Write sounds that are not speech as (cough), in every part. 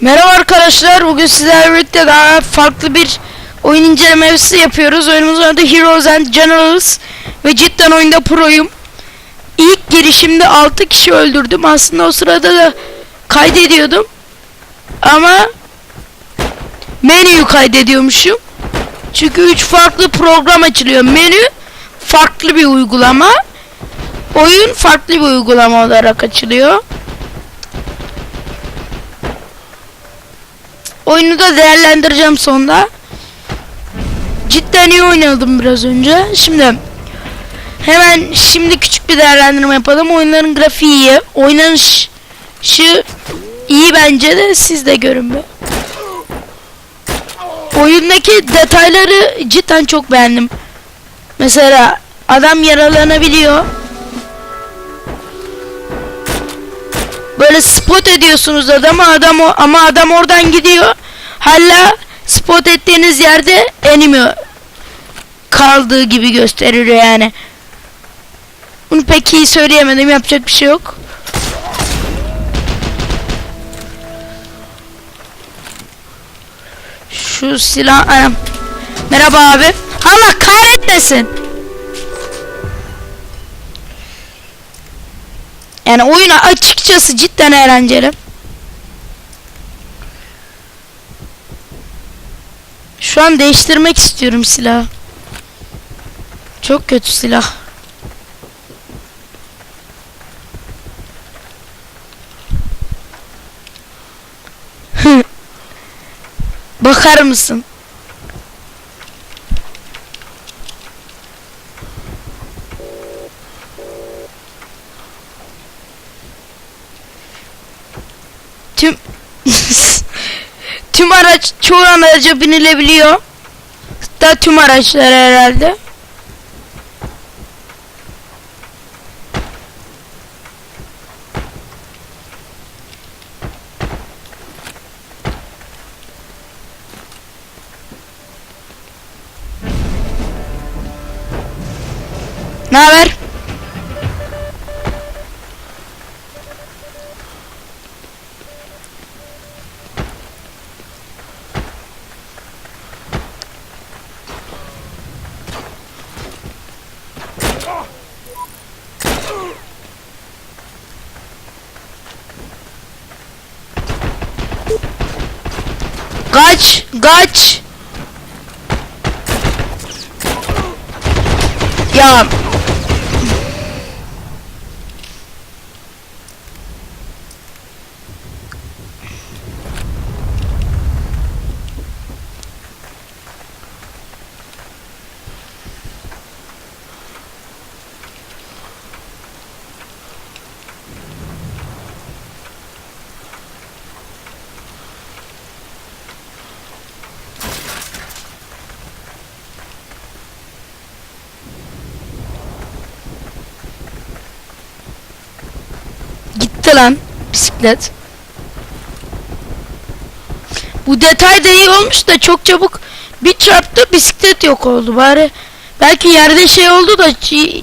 Merhaba arkadaşlar. Bugün sizlerle birlikte daha farklı bir oyun incelemesi yapıyoruz. Oyunumuzun adı Heroes and Generals ve cidden oyunda proyum. İlk girişimde 6 kişi öldürdüm. Aslında o sırada da kaydediyordum. Ama menüyü kaydediyormuşum. Çünkü 3 farklı program açılıyor. Menü farklı bir uygulama. Oyun farklı bir uygulama olarak açılıyor. Oyunu da değerlendireceğim sonda. Cidden iyi oynadım biraz önce. Şimdi hemen şimdi küçük bir değerlendirme yapalım. Oyunların grafiği iyi. Oynanışı iyi bence de siz de görün be. Oyundaki detayları cidden çok beğendim. Mesela adam yaralanabiliyor. Böyle spot ediyorsunuz adamı adam o, ama adam oradan gidiyor. Hala spot ettiğiniz yerde enemiyor. Kaldığı gibi gösteriyor yani. Bunu pek iyi söyleyemedim yapacak bir şey yok. Şu silah. Merhaba abi. Allah kahretmesin. Yani oyun açıkçası cidden eğlenceli. Şu an değiştirmek istiyorum silahı. Çok kötü silah. (laughs) Bakar mısın? Tüm tüm araç çoğu araca binilebiliyor. Da tüm araçlar herhalde. Ne haber? Kaç, kaç. Ya lan bisiklet. Bu detay da iyi olmuş da çok çabuk bir çarptı bisiklet yok oldu bari. Belki yerde şey oldu da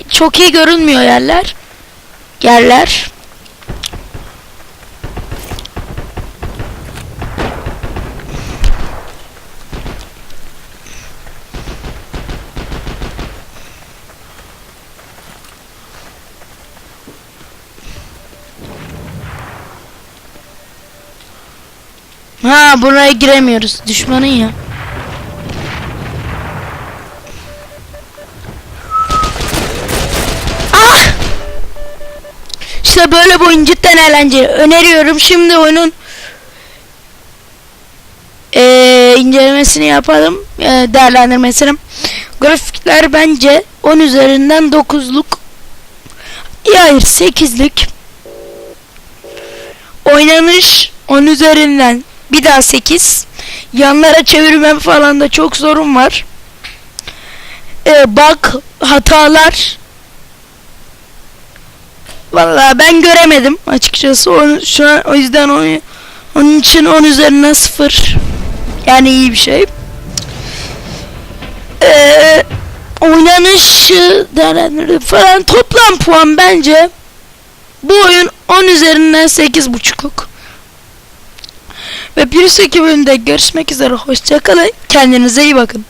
çok iyi görünmüyor yerler. Yerler. Ha buraya giremiyoruz. Düşmanın ya. Ah! İşte böyle bir oyun cidden eğlenceli. Öneriyorum. Şimdi oyunun eee incelemesini yapalım. Eee, değerlendirmesini. Grafikler bence 10 üzerinden 9'luk. Ya hayır 8'lik. Oynanış 10 üzerinden bir daha 8. Yanlara çevirmem falan da çok sorun var. Ee, bak hatalar. Vallahi ben göremedim açıkçası. Onu, şu an o yüzden onu, onun için 10 üzerinden 0. Yani iyi bir şey. Ee, oynanışı falan toplam puan bence bu oyun 10 üzerinden 8.5'luk. Ve bir sonraki bölümde görüşmek üzere. Hoşçakalın. Kendinize iyi bakın.